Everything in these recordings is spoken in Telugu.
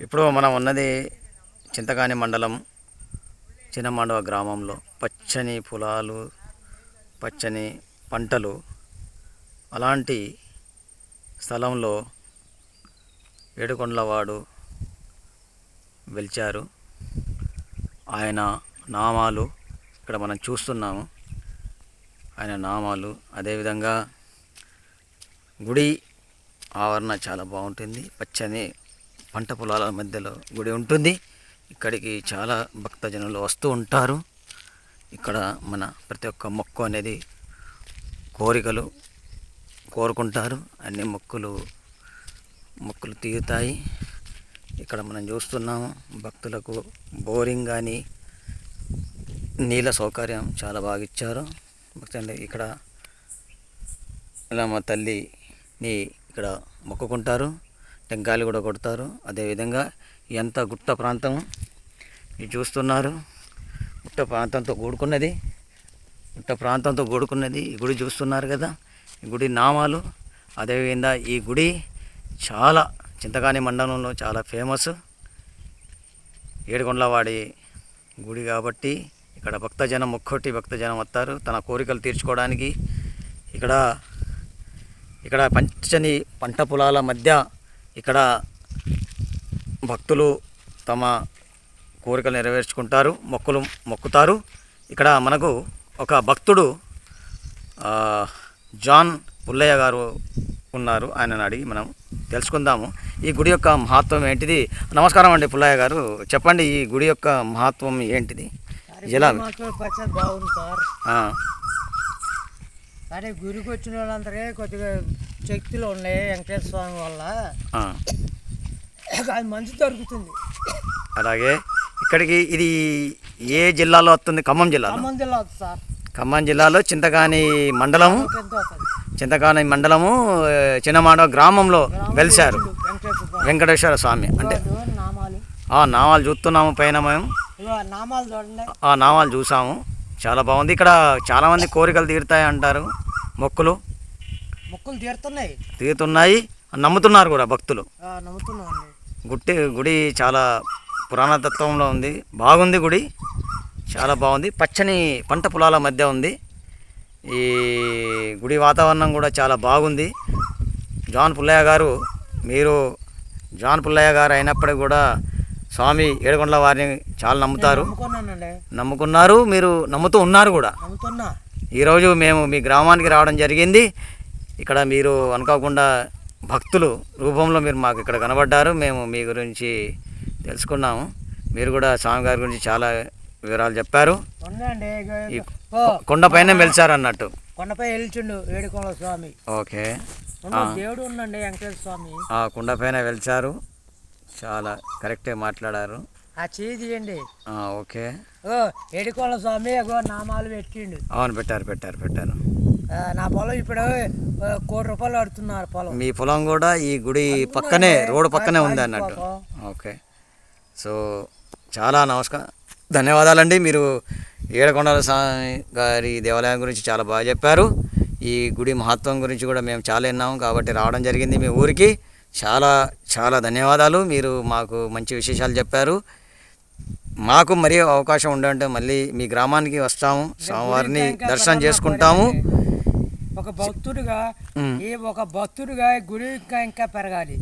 ఇప్పుడు మనం ఉన్నది చింతకాని మండలం చిన్నమాండవ గ్రామంలో. పచ్చని పొలాలు పచ్చని పంటలు అలాంటి స్థలంలో ఏడుకొండలవాడు వెలిచారు. ఆయన నామాలు ఇక్కడ మనం చూస్తున్నాము. ఆయన నామాలు అదేవిధంగా గుడి ఆవరణ చాలా బాగుంటుంది. పచ్చని పంట పొలాల మధ్యలో గుడి ఉంటుంది. ఇక్కడికి చాలా భక్తజనులు వస్తూ ఉంటారు. ఇక్కడ మన ప్రతి ఒక్క మొక్కు అనేది కోరికలు కోరుకుంటారు. అన్ని మొక్కులు మొక్కులు తీరుతాయి. ఇక్కడ మనం చూస్తున్నాము భక్తులకు బోరింగ్ కానీ నీళ్ళ సౌకర్యం చాలా బాగా ఇచ్చారు. భక్తులు ఇక్కడ ఇలా మా తల్లిని ఇక్కడ మొక్కుకుంటారు. టెంకాయలు కూడా కొడతారు. అదేవిధంగా ఎంత గుట్ట ప్రాంతం మీరు చూస్తున్నారు. గుట్ట ప్రాంతంతో కూడుకున్నది. గుట్ట ప్రాంతంతో కూడుకున్నది. ఈ గుడి చూస్తున్నారు కదా. ఈ గుడి నామాలు. అదేవిధంగా ఈ గుడి చాలా చింతకాని మండలంలో చాలా ఫేమస్. ఏడుకొండలవాడి గుడి కాబట్టి ఇక్కడ భక్తజనం ముక్కొట్టి భక్తజనం వస్తారు. తన కోరికలు తీర్చుకోవడానికి ఇక్కడ ఇక్కడ పంచని పంట పొలాల మధ్య ఇక్కడ భక్తులు తమ కోరికలు నెరవేర్చుకుంటారు మొక్కులు మొక్కుతారు. ఇక్కడ మనకు ఒక భక్తుడు జాన్ పుల్లయ్య గారు ఉన్నారు. ఆయనను అడిగి మనం తెలుసుకుందాము. ఈ గుడి యొక్క మహత్వం ఏంటిది? నమస్కారం అండి పుల్లయ్య గారు. చెప్పండి ఈ గుడి యొక్క మహత్వం ఏంటిది? ఎలా? కానీ గురికి వచ్చిన వాళ్ళందరికీ కొద్దిగా శక్తులు ఉన్నాయి వెంకటేశ్వర స్వామి వల్ల. అది మంచి దొరుకుతుంది అలాగే ఇక్కడికి ఇది ఏ జిల్లాలో వస్తుంది? ఖమ్మం జిల్లాలో? ఖమ్మం జిల్లా సార్. ఖమ్మం జిల్లాలో చింతకాని మండలము చింతకాని మండలము చిన్నమాడ గ్రామంలో వెలిశారు వెంకటేశ్వర స్వామి. అంటే నామాలు. ఆ నామాలు చూస్తున్నాము పైన మేము. ఆ నామాలు చూసాము. చాలా బాగుంది. ఇక్కడ చాలామంది కోరికలు తీరుతాయి అంటారు మొక్కులు. మొక్కులు తీరుతున్నాయి. తీరుతున్నాయి. నమ్ముతున్నారు కూడా భక్తులు. గుట్టి గుడి చాలా పురాణతత్వంలో ఉంది. బాగుంది గుడి. చాలా బాగుంది. పచ్చని పంట పొలాల మధ్య ఉంది. ఈ గుడి వాతావరణం కూడా చాలా బాగుంది. జాన్ పుల్లయ్య గారు మీరు జాన్ పుల్లయ్య గారు అయినప్పటికీ కూడా స్వామి ఏడుకొండల వారిని చాలా నమ్ముతారు. నమ్ముకున్నారు. మీరు నమ్ముతూ ఉన్నారు కూడా. ఈరోజు మేము మీ గ్రామానికి రావడం జరిగింది. ఇక్కడ మీరు అనుకోకుండా భక్తులు రూపంలో మీరు మాకు ఇక్కడ కనబడ్డారు. మేము మీ గురించి తెలుసుకున్నాము. మీరు కూడా స్వామి గారి గురించి చాలా వివరాలు చెప్పారు. కొండపైన వెలిచారు అన్నట్టు. కొండపై వెళ్చిండు ఏడుకోళ్ళ స్వామి. ఓకే. దేవుడు ఉండండి వెంకటేశ్వర స్వామి. ఆ కొండపైన వెలిచారు. చాలా కరెక్టే మాట్లాడారు. ఆ చేయి తీయండి. ఆ, ఓకే. ఓ ఏడుకోళ్ళ స్వామి నామాలు పెట్టిండు. అవును పెట్టారు పెట్టారు పెట్టారు. నా పొలం ఇప్పుడు కోటి రూపాయలు ఆడుతున్నారు పొలం. మీ పొలం కూడా ఈ గుడి పక్కనే రోడ్డు పక్కనే ఉంది అన్నట్టు. ఓకే. సో చాలా నమస్కారం. ధన్యవాదాలండి. మీరు ఏడకొండల స్వామి గారి దేవాలయం గురించి చాలా బాగా చెప్పారు. ఈ గుడి మహత్వం గురించి కూడా మేము చాలా విన్నాము కాబట్టి రావడం జరిగింది మీ ఊరికి. చాలా చాలా ధన్యవాదాలు. మీరు మాకు మంచి విశేషాలు చెప్పారు. మాకు మరీ అవకాశం ఉండంటే మళ్ళీ మీ గ్రామానికి వస్తాము. స్వామివారిని దర్శనం చేసుకుంటాము. ఒక భక్తుడిగా. ఈ ఒక భక్తుడిగా గుడి ఇంకా ఇంకా పెరగాలి.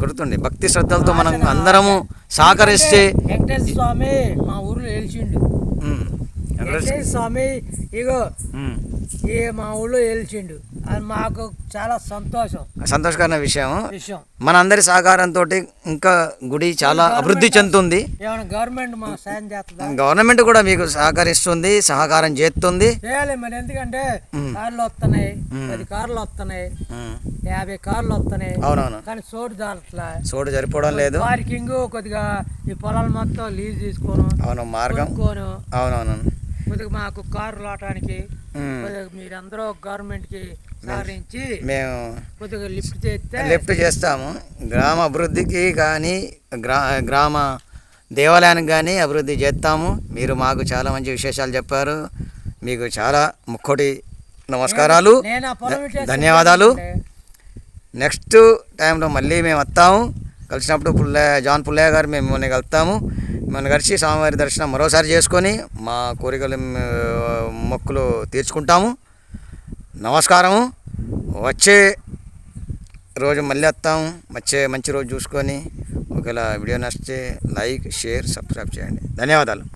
గుర్తుండి. భక్తి శ్రద్ధలతో మనం అందరము సహకరిస్తే వెంకటేశ్వర స్వామి మా ఊర్లో వెలిచిండు ఉమ్, వెంకటేశ్వర- స్వామి? ఇగో ఈ మా ఊళ్ళో వెలిచిండు అది మాకు చాలా సంతోషం. సంతోషకరమైన విషయం విషయం. మనందరి సహకారంతో ఇంకా గుడి చాలా అభివృద్ధి చెందుతుంది. గవర్నమెంట్ మా సాయం చేస్తుందా? గవర్నమెంట్ కూడా మీకు సహకరిస్తుంది సహకారం చేస్తుంది. చేయాలి మరి. ఎందుకంటే కార్లు వస్తున్నాయి పది కార్లు వస్తున్నాయి యాభై కార్లు వస్తున్నాయి. అవునవును. కానీ చోటు దాంట్లో చోటు సరిపోవడం లేదు. పార్కింగ్ కొద్దిగా ఈ పొలాలు మొత్తం లీజ్ తీసుకోను అవును మార్గం. అవునవును. కొద్దిగా మాకు కారు లాటానికి మీరందరూ గవర్నమెంట్కి సహకరించి మేము కొద్దిగా లిఫ్ట్ చేస్తే లిఫ్ట్ చేస్తాము. గ్రామ అభివృద్ధికి కానీ గ్రా గ్రామ దేవాలయానికి కానీ అభివృద్ధి చేస్తాము. మీరు మాకు చాలా మంచి విశేషాలు చెప్పారు. మీకు చాలా ముక్కోటి నమస్కారాలు. ధన్యవాదాలు. నెక్స్ట్ టైంలో మళ్ళీ మేము వస్తాము. కలిసినప్పుడు పుల్లే జాన్ పుల్లయ్య గారు మేము మిమ్మల్ని కలుపుతాము. మిమ్మల్ని కలిసి స్వామివారి దర్శనం మరోసారి చేసుకొని మా కోరికలు మొక్కులు తీర్చుకుంటాము. నమస్కారము. వచ్చే రోజు మళ్ళీ వస్తాము. వచ్చే మంచి రోజు చూసుకొని ఒకవేళ వీడియో నచ్చితే లైక్ షేర్ సబ్స్క్రైబ్ చేయండి. ధన్యవాదాలు.